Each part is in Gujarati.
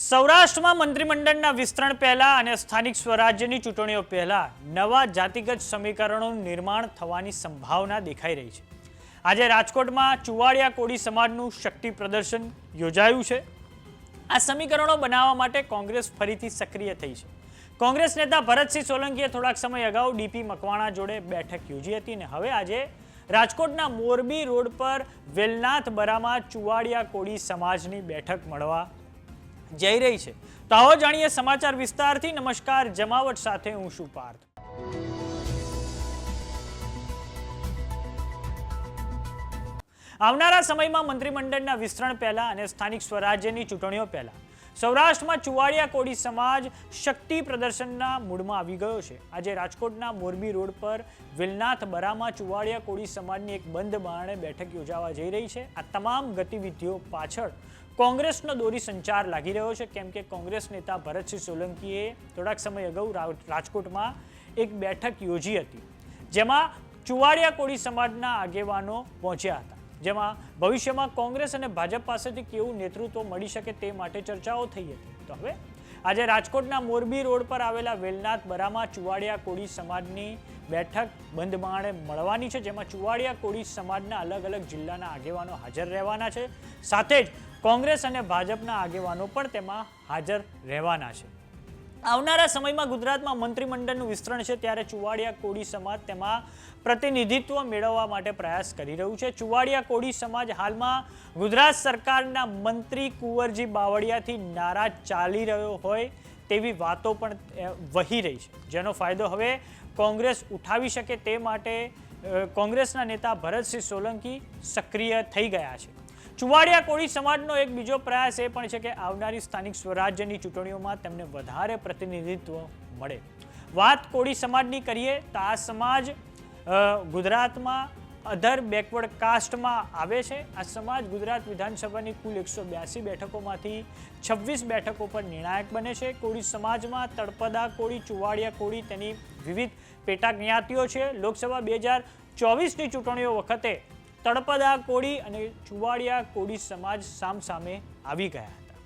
સૌરાષ્ટ્રમાં મંત્રીમંડળના વિસ્તરણ પહેલા અને સ્થાનિક સ્વરાજ્યની ચૂંટણીઓ પહેલા નવા જાતિગત સમીકરણોનું નિર્માણ થવાની સંભાવના દેખાઈ રહી છે. આજે રાજકોટમાં ચુવાડિયા કોળી સમાજનું શક્તિ પ્રદર્શન યોજાયું છે. આ સમીકરણો બનાવવા માટે કોંગ્રેસ ફરીથી સક્રિય થઈ છે. કોંગ્રેસ નેતા ભરતસિંહ સોલંકીએ થોડાક સમય અગાઉ ડીપી મકવાણા જોડે બેઠક યોજી હતી અને હવે આજે રાજકોટના મોરબી રોડ પર વેલનાથ બરામાં ચુવાડિયા કોળી સમાજની બેઠક મળવા જઈ રહી છે. તો આવો જાણીએ સમાચાર વિસ્તારથી. નમસ્કાર, જમાવટ સાથે હું શું પાર્થ. આવનારા સમયમાં મંત્રીમંડળના વિસ્તરણ પહેલા અને સ્થાનિક સ્વરાજ્યની ચૂંટણીઓ પહેલા. સૌરાષ્ટ્રમાં ચુવાડિયા કોળી સમાજ શક્તિ પ્રદર્શનના મૂડમાં આવી ગયો છે. આજે રાજકોટના મોરબી રોડ પર વિલનાથ બરામાં ચુવાડિયા કોળી સમાજની એક બંધ બારણે બેઠક યોજાવા જઈ રહી છે. આ તમામ ગતિવિધિઓ પાછળ કોંગ્રેસનો દોરી સંચાર લાગી રહ્યો છે. કેમ કે કોંગ્રેસ નેતા ભરતસિંહ સોલંકીએ થોડાક સમય અગાઉ રાજકોટમાં એક બેઠક યોજી હતી, જેમાં ચુવાડિયા કોળી સમાજના આગેવાનો પહોંચ્યા હતા. જેમાં ભવિષ્યમાં કોંગ્રેસ અને ભાજપ પાસેથી કેવું નેતૃત્વ મળી શકે તે માટે ચર્ચાઓ થઈ હતી. તો હવે, આજે રાજકોટના મોરબી રોડ પર આવેલા વેલનાથ બરામાં ચુવાડિયા કોળી સમાજની બેઠક બંધ માણે મળવાની છે, જેમાં ચુવાડિયા કોળી સમાજના અલગ અલગ જિલ્લાના આગેવાનો હાજર રહેવાના છે. સાથે જ કોંગ્રેસ અને ભાજપના આગેવાનો પણ તેમાં હાજર રહેવાના છે. આવનારા સમયમાં ગુજરાતમાં મંત્રીમંડળનું વિસ્તરણ છે ત્યારે ચુવાડિયા કોળી સમાજ તેમાં પ્રતિનિધિત્વ મેળવવા માટે પ્રયાસ કરી રહ્યું છે. ચુવાડિયા કોળી સમાજ હાલમાં ગુજરાત સરકારના મંત્રી કુંવરજી બાવળિયાથી નારાજ ચાલી રહ્યો હોય તેવી વાતો પણ વહી રહી છે. જેનો ફાયદો હવે કોંગ્રેસ ઉઠાવી શકે તે માટે કોંગ્રેસના નેતા ભરતસિંહ સોલંકી સક્રિય થઈ ગયા છે. ચુવાડિયા કોળી સમાજનો એક બીજો પ્રયાસ એ પણ છે કે આવનારી સ્થાનિક સ્વરાજ્યની ચૂંટણીઓમાં તેમને વધારે પ્રતિનિધિત્વ મળે. વાત કોળી સમાજની કરીએ તો આ સમાજ ગુજરાતમાં અધર બેકવર્ડ કાસ્ટમાં આવે છે. આ સમાજ ગુજરાત વિધાનસભાની કુલ એકસો બ્યાસી બેઠકોમાંથી છવ્વીસ બેઠકો પર નિર્ણાયક બને છે. કોળી સમાજમાં તળપદા કોળી, ચુવાડિયા કોળી તેની વિવિધ પેટા જ્ઞાતિઓ છે. લોકસભા બે હજાર ચોવીસની ચૂંટણીઓ વખતે તળપદા કોળી અને ચુવાડિયા કોળી સમાજ સામસામે આવી ગયા હતા.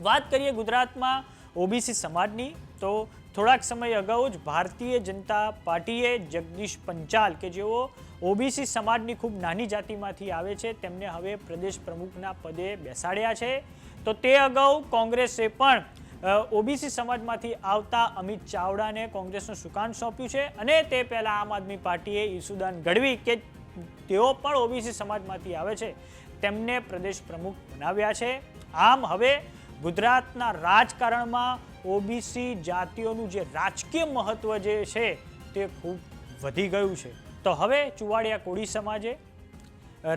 વાત કરીએ ગુજરાતમાં ઓબીસી સમાજની, તો થોડાક સમય અગાઉ જ ભારતીય જનતા પાર્ટીએ જગદીશ પંચાલ, કે જેઓ ઓબીસી સમાજની ખૂબ નાની જાતિમાંથી આવે છે, તેમને હવે પ્રદેશ પ્રમુખના પદે બેસાડ્યા છે. તો તે અગાઉ કોંગ્રેસે પણ ઓબીસી સમાજમાંથી આવતા અમિત ચાવડાને કોંગ્રેસનું સુકાન સોંપ્યું છે અને તે પહેલાં આમ આદમી પાર્ટીએ ઈસુદાન ગઢવી કે તેઓ પણ ઓબીસી સમાજમાંથી આવે છે. તેમને પ્રદેશ પ્રમુખ બનાવ્યા છે. આમ હવે ગુજરાતના રાજકારણમાં ઓબીસી જાતિઓનું જે રાજકીય મહત્વ જે છે તે ખૂબ વધી ગયું છે. તો હવે ચુવાડિયા કોળી સમાજે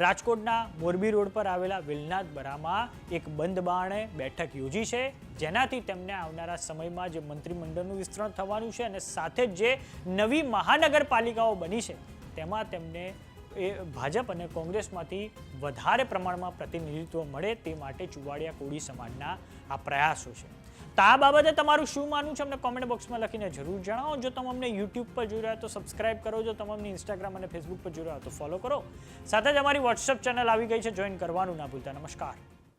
રાજકોટના મોરબી રોડ પર આવેલા વિલનાથ બરામાં એક બંધ બારણે બેઠક યોજી છે. જેનાથી તેમને આવનારા સમયમાં જે મંત્રીમંડળનું વિસ્તરણ થવાનું છે અને સાથે જ જે નવી મહાનગરપાલિકાઓ બની છે, તેમાં તેમને એ ભાજપ અને કોંગ્રેસમાંથી વધારે પ્રમાણમાં પ્રતિનિધિત્વ મળે તે માટે ચુવાડિયા કોળી સમાજના આ પ્રયાસો છે. તો આ બાબતે તમારું શું માનવું છે? અમને કોમેન્ટ બોક્સમાં લખીને જરૂર જણાવો. જો તમે અમને યુટ્યુબ પર જોઈ રહ્યા તો સબસ્ક્રાઇબ કરો. જો તમે અમને ઇન્સ્ટાગ્રામ અને ફેસબુક પર જોઈ રહ્યા તો ફોલો કરો. સાથે જ અમારી વોટ્સઅપ ચેનલ આવી ગઈ છે. જોઈન કરવાનું ના ભૂલતા. નમસ્કાર.